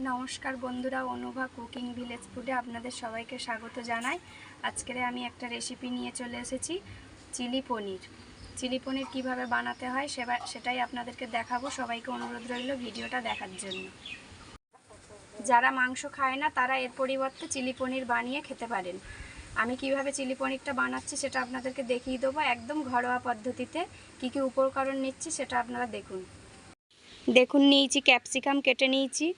নমস্কার বন্ধুরা, Anubha cooking village ফুডে আপনাদের সবাইকে স্বাগত জানাই। আজকের আমি একটা রেসিপি নিয়ে চলে এসেছি, চিলি পনির। চিলি পনির কীভাবে বানাতে হয় সেবা- সেটাই আপনাদেরকে দেখাবো। সবাইকে অনুরোধ রইল ভিডিওটা দেখার জন্য। যারা মাংস খায় না, তারা এর পরিবর্তে চিলি পনির বানিয়ে খেতে পারেন। আমি কীভাবে চিলি পনিরটা বানাচ্ছি সেটা আপনাদেরকে দেখিয়ে দেবো। একদম ঘরোয়া পদ্ধতিতে কী কী উপকরণ নিচ্ছি সেটা আপনারা দেখুন। দেখুন, নিয়েছি ক্যাপসিকাম কেটে নিয়েছি।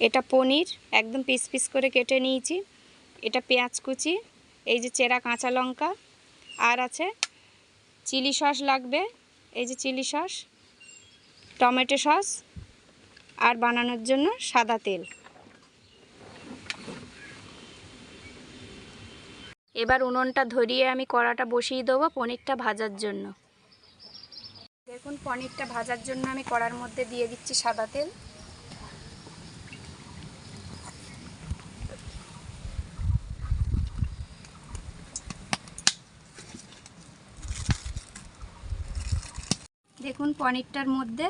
এটা পনির, একদম পিস পিস করে কেটে নিয়েছি। এটা পেঁয়াজ কুচি, এই যে চেরা কাঁচা লঙ্কা, আর আছে চিলি সস লাগবে, এই যে চিলি সস, টমেটো সস, আর বানানোর জন্য সাদা তেল। এবার উনুনটা ধরিয়ে আমি কড়াটা বসিয়ে দেবো পনিরটা ভাজার জন্য। দেখুন, পনিরটা ভাজার জন্য আমি কড়ার মধ্যে দিয়ে দিচ্ছি সাদা তেল। দেখুন, পনিরটার মধ্যে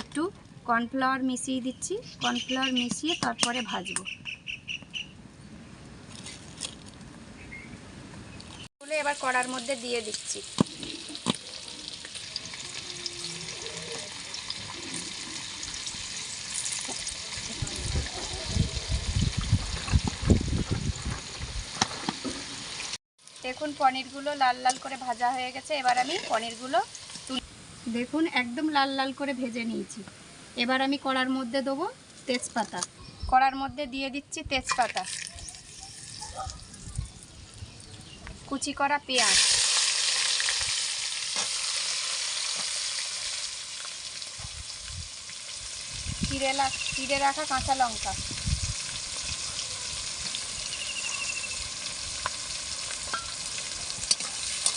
একটু কর্নফ্লাওয়ার মিশিয়ে দিচ্ছি। কর্নফ্লাওয়ার মিশিয়ে তারপরে ভাজবো। এবার কড়ার মধ্যে দিয়ে দিচ্ছি। দেখুন, পনিরগুলো লাল লাল করে ভাজা হয়ে গেছে। এবার আমি পনিরগুলো দেখুন, একদম লাল লাল করে ভেজে নিয়েছি। এবার আমি কড়ার মধ্যে দেবো তেজপাতা। কড়ার মধ্যে দিয়ে দিচ্ছি তেজপাতা। কুচি করা পেঁয়াজ। চিড়ে চিড়ে রাখা কাঁচা লঙ্কা।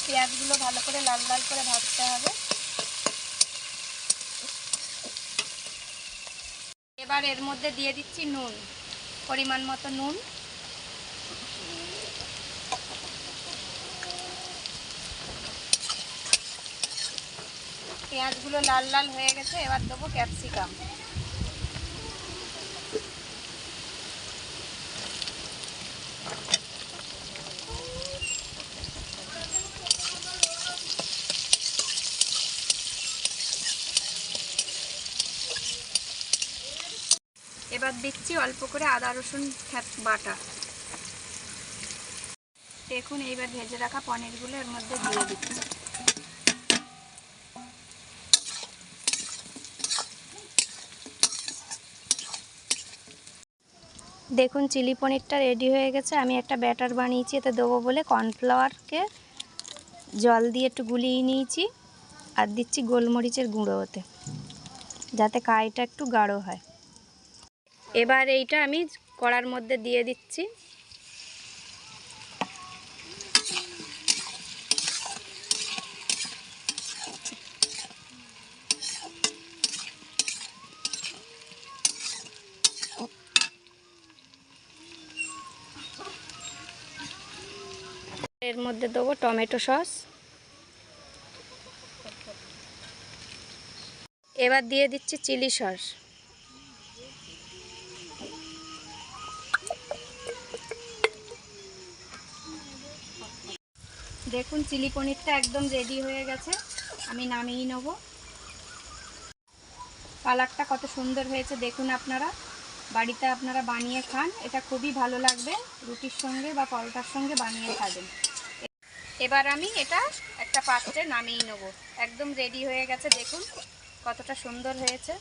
পেঁয়াজগুলো ভালো করে লাল লাল করে ভাজতে হবে। এবার এর মধ্যে দিয়ে দিচ্ছি নুন, পরিমাণ মতো নুন। পেঁয়াজগুলো লাল লাল হয়ে গেছে, এবার দেবো ক্যাপসিকাম। এবার দিচ্ছি অল্প করে আদা, রসুন বাটা। দেখুন, এইবার ভেজে রাখা পনিরগুলো এর মধ্যে দিয়ে দিচ্ছি। দেখুন, চিলি পনিরটা রেডি হয়ে গেছে। আমি একটা ব্যাটার বানিয়েছি, এতে দেবো বলে কর্নফ্লাওয়ারকে জল দিয়ে একটু গুলিয়ে নিয়েছি। আর দিচ্ছি গোলমরিচের গুঁড়ো ওতে, যাতে কাইটা একটু গাঢ় হয়। এবার এইটা আমি কড়ার মধ্যে দিয়ে দিচ্ছি। এর মধ্যে দেবো টমেটো সস। এবার দিয়ে দিচ্ছি চিলি সস। দেখুন, চিলি পনিরটা একদম রেডি হয়ে গেছে। আমি নামিয়ে নেব। কালারটা কত সুন্দর হয়েছে, দেখুন আপনারা। বাড়িতে আপনারা বানিয়ে খান, এটা খুবই ভালো লাগবে। রুটির সঙ্গে বা পরোটার সঙ্গে বানিয়ে খাবেন। এবার আমি এটা একটা পাত্রে নামিয়ে নেব। একদম রেডি হয়ে গেছে, দেখুন কতটা সুন্দর হয়েছে।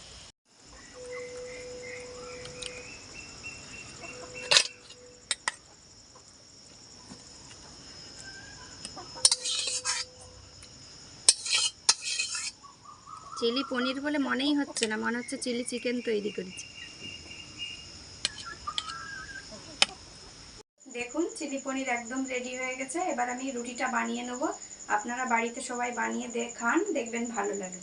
চিলি পনির বলে মনেই হচ্ছে না, মনে হচ্ছে চিলি চিকেন তৈরি করেছি। দেখুন, চিলি পনির একদম রেডি হয়ে গেছে। এবার আমি রুটিটা বানিয়ে নেব। আপনারা বাড়িতে সবাই বানিয়ে দে, খান, দেখবেন ভালো লাগে।